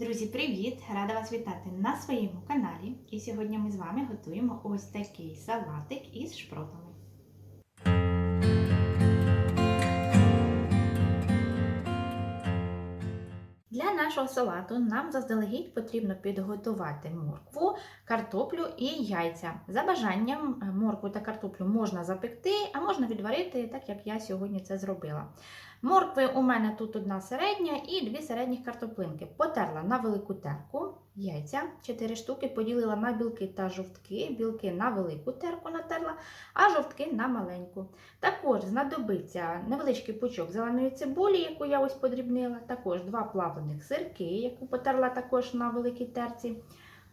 Друзі, привіт! Рада вас вітати на своєму каналі. І сьогодні ми з вами готуємо ось такий салатик із шпротами. Для нашого салату нам заздалегідь потрібно підготувати моркву, картоплю і яйця. За бажанням е, моркву та картоплю можна запекти, а можна відварити, так як я сьогодні це зробила. Моркви у мене тут одна середня і дві середніх картоплинки. Потерла на велику терку, яйця 4 штуки, поділила на білки та жовтки, білки на велику терку натерла, а жовтки на маленьку. Також знадобиться невеличкий пучок зеленої цибулі, яку я ось подрібнила, також два плавлених сирки, яку потерла також на великій терці.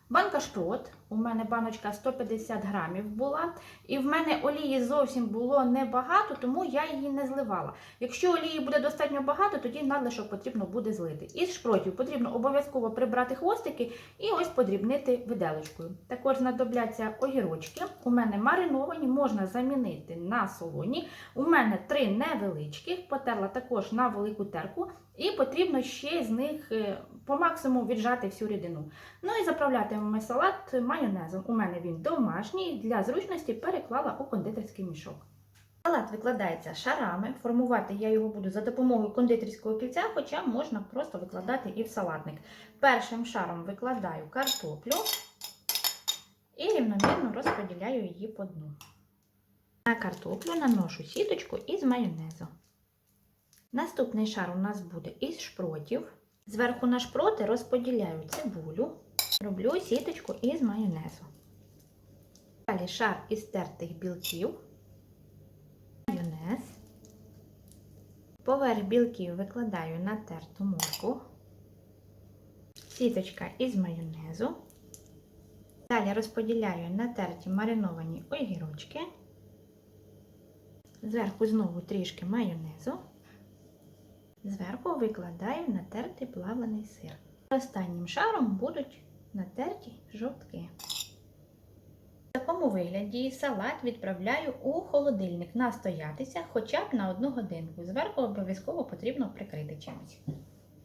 Банка шпрот, у мене баночка 150 грамів була, і в мене олії зовсім було небагато, тому я її не зливала. Якщо олії буде достатньо багато, тоді надлишок потрібно буде злити. Із шпротів потрібно обов'язково прибрати хвостики і ось подрібнити виделочкою. Також знадобляться огірочки. У мене мариновані, можна замінити на солоні. У мене три невеличких, потерла також на велику терку, і потрібно ще з них е, по максимуму віджати всю рідину. Ну і заправлятимемо салат майонезом. У мене він домашній, для зручності переклала у кондитерський мішок. Салат викладається шарами. Формувати я його буду за допомогою кондитерського кільця, хоча можна просто викладати і в салатник. Першим шаром викладаю картоплю і рівномірно розподіляю її по дну. На картоплю наношу сіточку із майонезу. Наступний шар у нас буде із шпротів. Зверху на шпроти розподіляю цибулю, роблю сіточку із майонезу. Далі шар із тертих білків, майонез. Поверх білків викладаю на терту морку, сіточка із майонезу. Далі розподіляю на терті мариновані огірочки. Зверху знову трішки майонезу. Зверху викладаю натертий плавлений сир. Останнім шаром будуть натерті жовтки. В такому вигляді салат відправляю у холодильник настоятися хоча б на одну годинку. Зверху обов'язково потрібно прикрити чимось.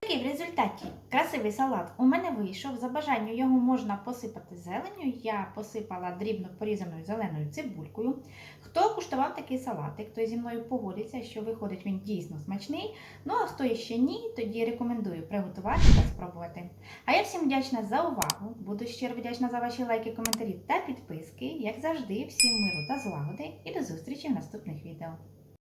Такий в результаті красивий салат у мене вийшов. За бажанням його можна посипати зеленню. Я посипала дрібно порізаною зеленою цибулькою. Хто куштував такий салатик, той зі мною погодиться, що виходить він дійсно смачний. Ну а хто ще ні, тоді рекомендую приготувати та спробувати. А я всім вдячна за увагу. Буду щиро вдячна за ваші лайки, коментарі та підписки. Як завжди, всім миру та злагоди і до зустрічі в наступних відео.